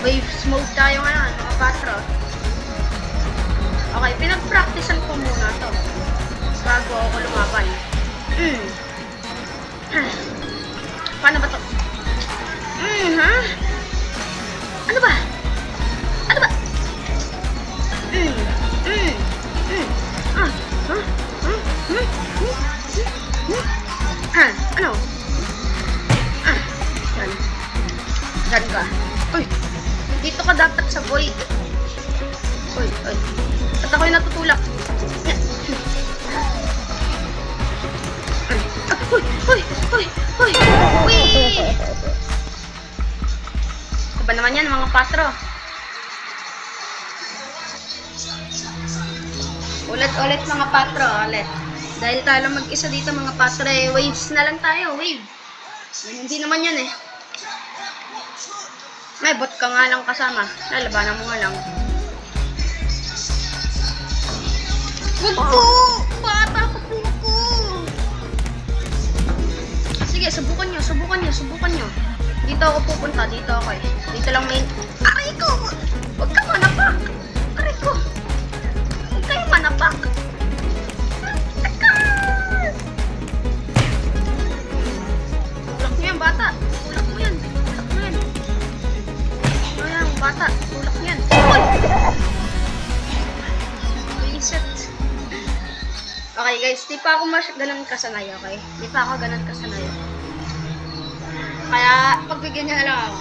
Waves mode tayo ngayon, mga patro. Okay, pinag-practicean ko muna to. Bago ako lumaban. Mm. Paano ba to? Mm, ha? Ano ba? Ano ba? Mm, mm, mm. Ah? Hmm? Hmm? Hmm? Hmm? Ah, ano? Ah, yan. Yan ka. Uy, dito ka dapat sa void. Uy, uy. At ako'y natutulak. Uy, uy, uy, uy, uy! Ito ba naman yan, mga patro? Ulit-ulit mga patro, ulit. Dahil tayo mag-isa dito mga patro, eh, waves na lang tayo, wave. Hindi naman yan eh. May bot ka nga lang kasama. Lalabanan mo nga lang. Huwag ko! Bata ko po ko! Sige, subukan nyo, subukan nyo, subukan nyo. Dito ako pupunta, dito ako eh. Dito lang main... Aray ko! Huwag ka manapak! Aray ko! Huwag kayo manapak! Teka! Tulak mo yan, bata! Bata! Tulak mo yan! Uy! Reset. Okay guys, di pa ako mas ganun kasanay, okay? Di pa ako ganun kasanay. Kaya, pagbigyan niya na lang ako.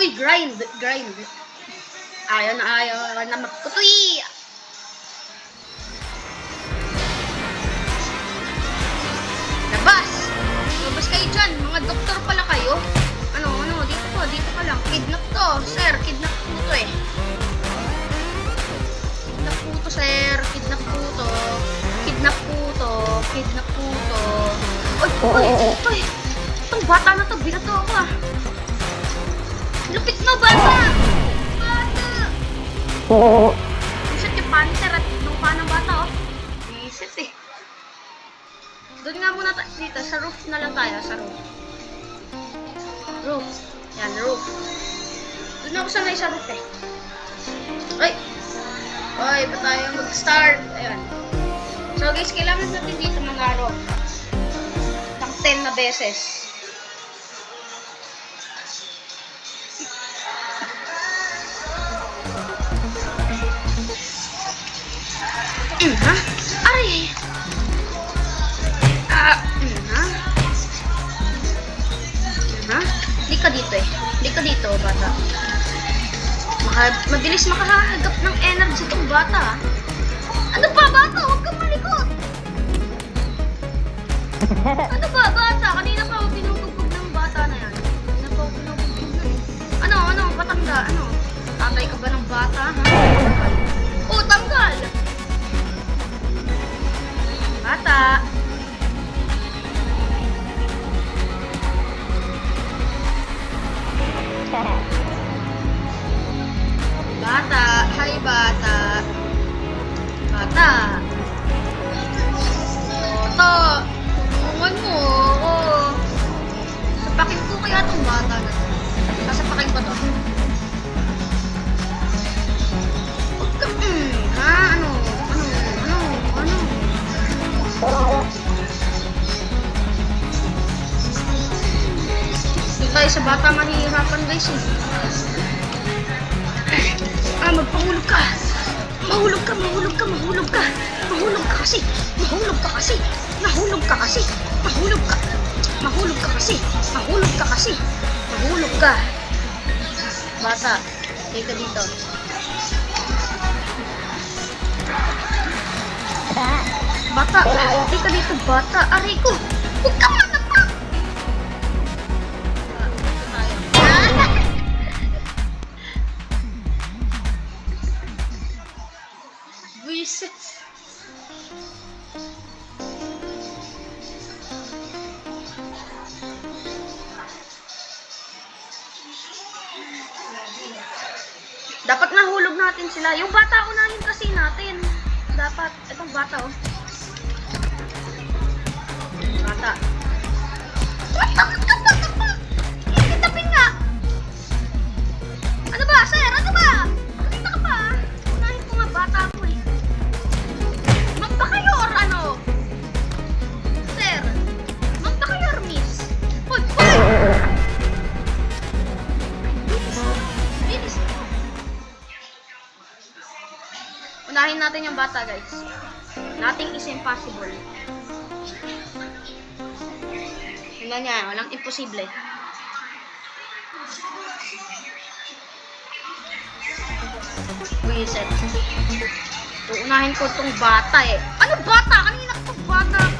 Uy, grind! Grind! Ayaw na ayaw na magkutuy! To. Kidnap po to. Uy, uy, uy. Itong bata na to, binato ako ah. Lupit mo, bata! Bata! Isip yung panther at lupa ng bata oh. Isip eh. Doon nga muna ta- dito, sa roof na lang tayo, sa roof. Roof. Yan, roof. Doon ako sanay sa roof eh. Ay! Ay, pa tayo mag-start? Ayan. So guys, kailangan natin dito manaro. Ng 10 na beses. Mm, ha? Aray! Ah, mm, ha? Ha? Di ka dito eh. Di ka dito, bata. Maka, mabilis makahagap ng energy tong bata. ah. Ano ba, bata? Kanina pa ako pinubugbog ng bata na yan. Kanina pa ako na eh. Ano, ano, patangga, ano? Tatay ka ba ng bata, ha? Oh, tanggal! Bata! Bata! Hi, bata! Bata! Bata! Bata na to. Sasapakin ko to. Ha? Ano? Ano? Ano? Ano? Tayo sa bata mahihirapan guys eh. Ah, magpahulog ka. Mahulog ka, mahulog ka, mahulog ka. Mahulog ka kasi. Mahulog ka kasi. Mahulog ka kasi. Mahulog ka. Mahulog ka kasi. Mahulog ka kasi. Mahulog ka. Bata, take ka dito. Bata, take ka dito, bata. Aray ko. Huwag ka manapak. Sila. Yung bata unahin kasi natin. Dapat. Itong bata oh. Yung bata, guys. Nothing is impossible. Tingnan niya, walang imposible. Wiset. Uunahin ko tong bata eh. Ano bata? Kanina ko bata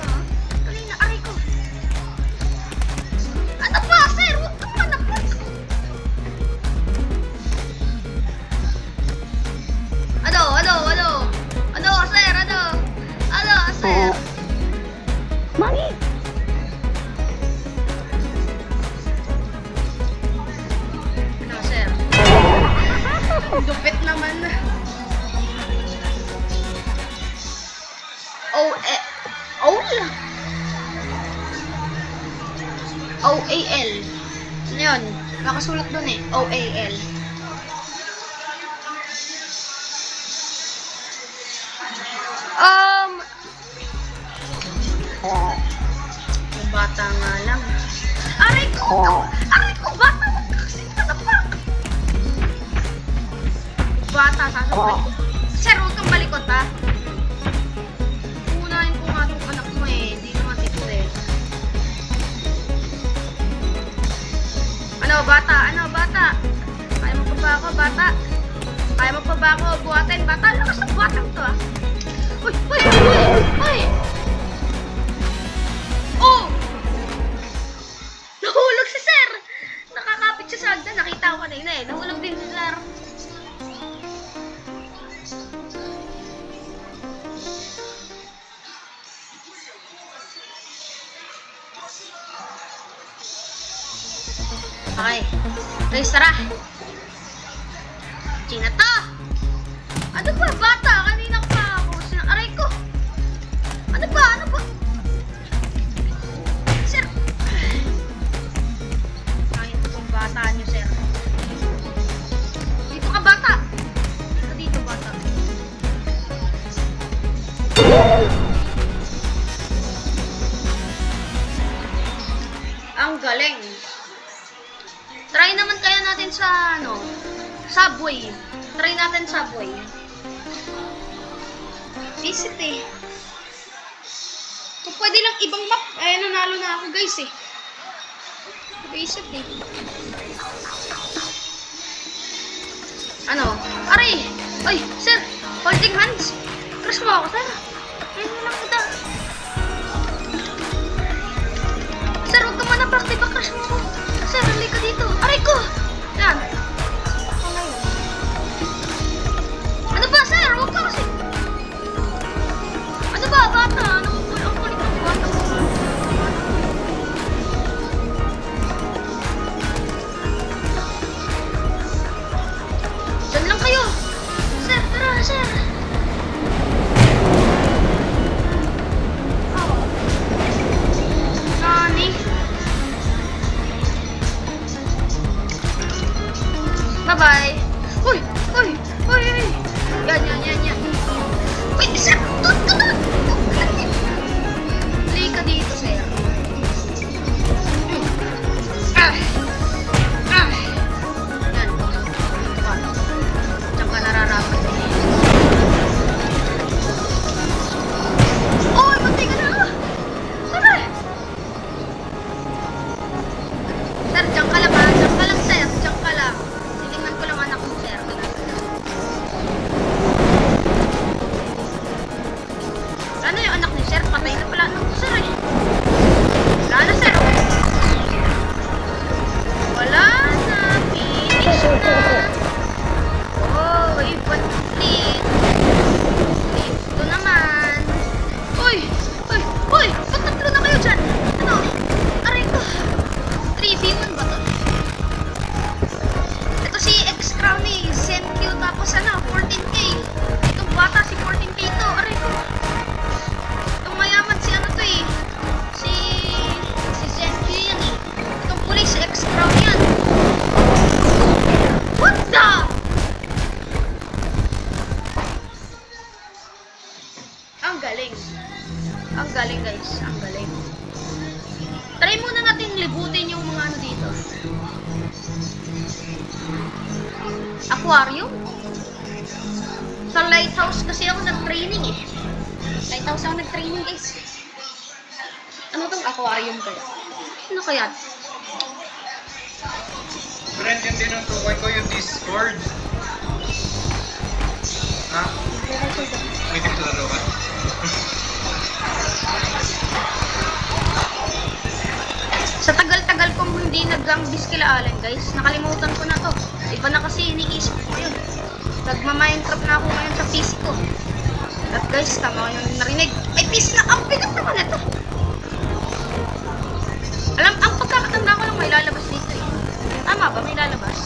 nga lang. Aray ko! Aray ko! Bata! Wag ka kasi matapak! Bata, sasabay. Sir, huwag kang balikot ha. Unahin ko nga itong anak mo eh. Hindi naman ito eh. Ano, bata? Ano, bata? Kaya mo pa ba ako, bata? Kaya mo pa ba ako buhatin, bata? Lakas ng batang to ah. Uy, uy, uy, uy! Oh! Okay. Guys, tara. Gina to! Ano ba, bata? Try naman kaya natin sa, ano, Subway. Try natin Subway. Visit eh. Kung pwede lang ibang map, eh, nanalo na ako guys eh. Visit eh. Ano? Aray! Ay, sir! Holding hands! Crush mo ako, sir! Ayun na lang kita. Sir, huwag ka manaprak, di ba crush mo ako? Sir, halika ka dito. Aray ko! Yan. Ano ba, sir? Huwag ka kasi. Ano ba, bata? Lighthouse ako nag-training guys. Ano tong aquarium kaya? Ano kaya? Friend, yun din ang tukoy ko yung Discord. Ha? May dito laro ka? Sa tagal-tagal kong hindi nag-gangbis kila Allen, guys, nakalimutan ko na to. Iba na kasi iniisip ko yun. Nagma-Minecraft na ako ngayon sa PC ko. At guys, tama ko yung narinig. Ay, PC na! Ang bigat naman ito! Alam, ang pagkakatanda ko lang may lalabas dito eh. Tama ba? May lalabas?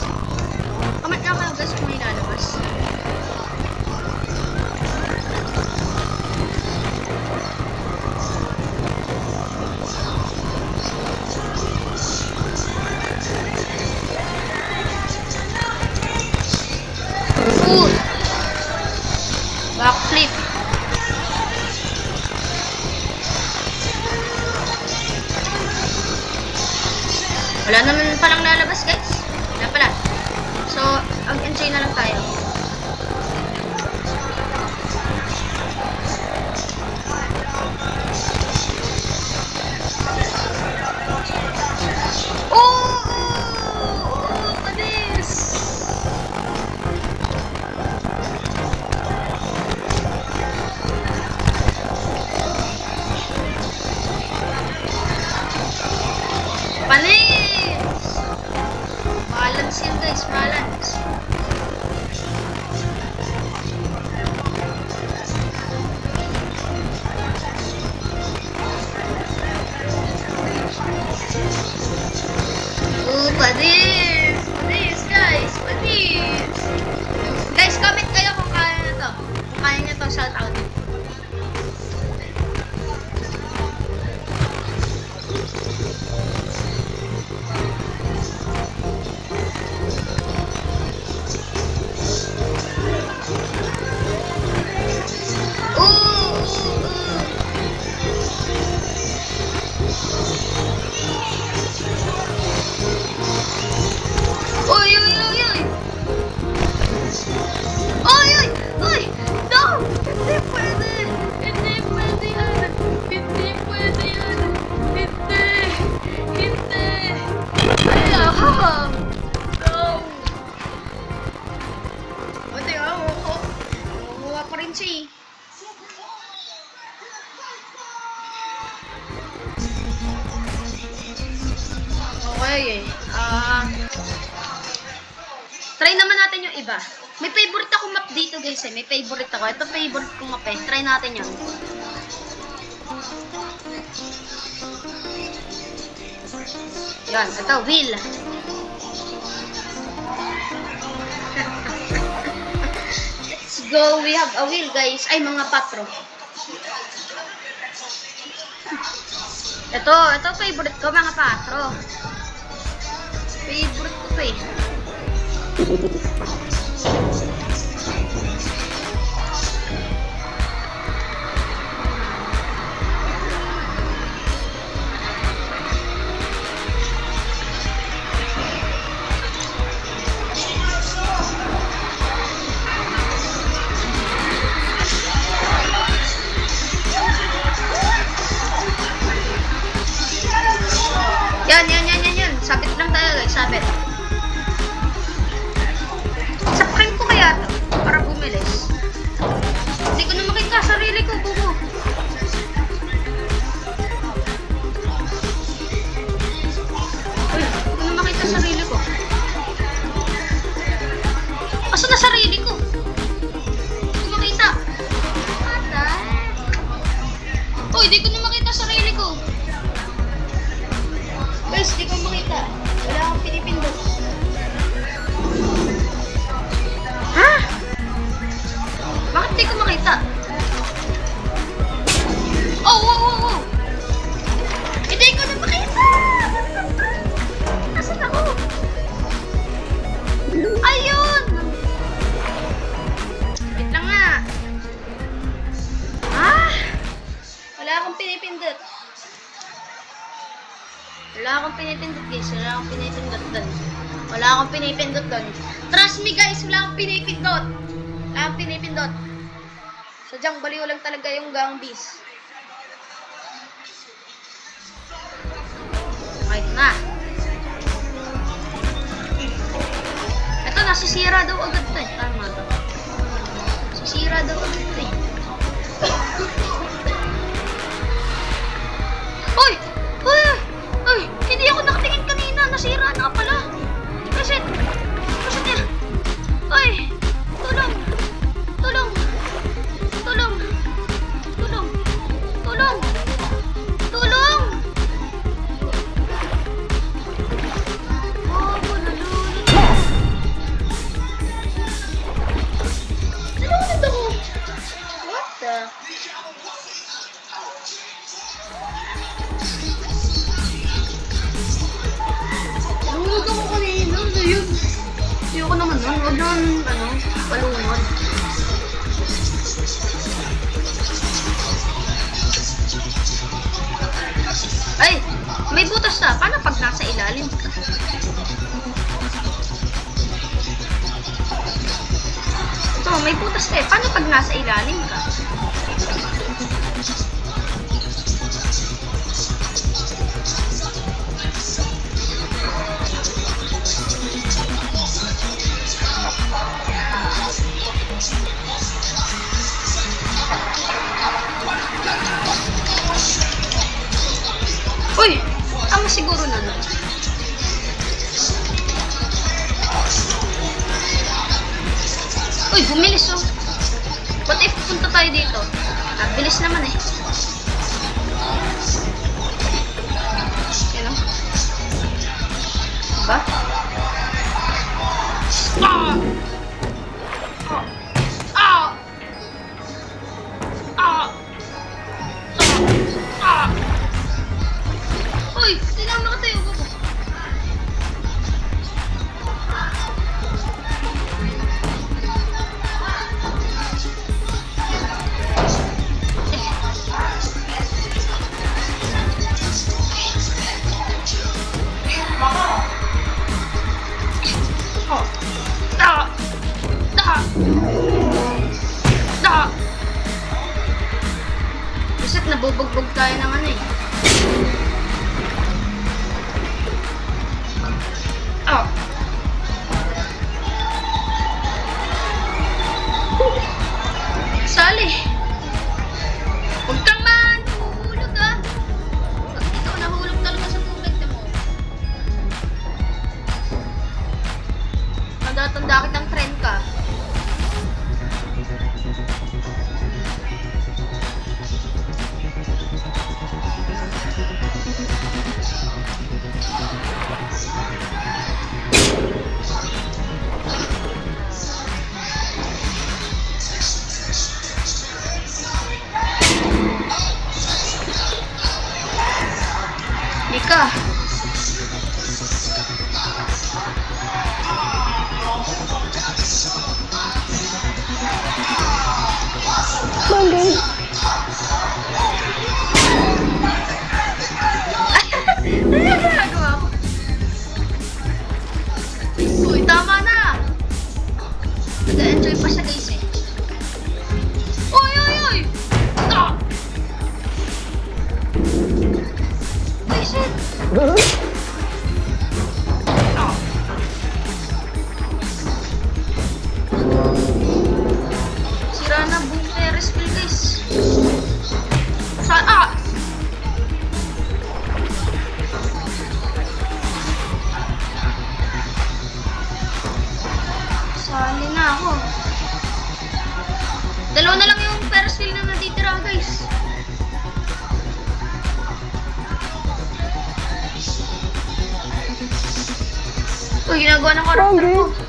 Guys eh. May favorite ako. Ito favorite kong map eh. Try natin yun. Yan. Ito, wheel. Let's go. We have a wheel guys. Ay, mga patro. Ito, ito favorite ko mga patro. Favorite ko to eh. Yan, yan, yan, yan, yan. Sabit lang tayo guys, sabit. Sadyang baliw lang talaga yung gangbis. Okay na. Ito, nasisira daw agad to eh. Tama to. Sisira daw agad to eh. Naman, ano, palungod. Ay! May butas na. Paano pag nasa ilalim? Ito, may butas na eh. Paano pag nasa ilalim ka? Uy! Tama siguro na nun. Uy, bumilis oh. What if punta tayo dito? Ah, bilis naman eh. Yan oh. Diba? Ah! Tanda-tanda kitang trend ka. Ako. Dalawa na lang yung Ferris wheel na natitira, guys. Uy, ginagawa ng karakter ko.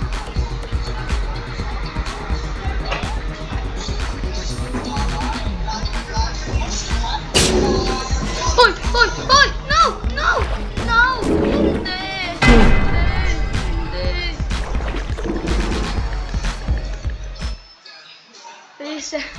Peace.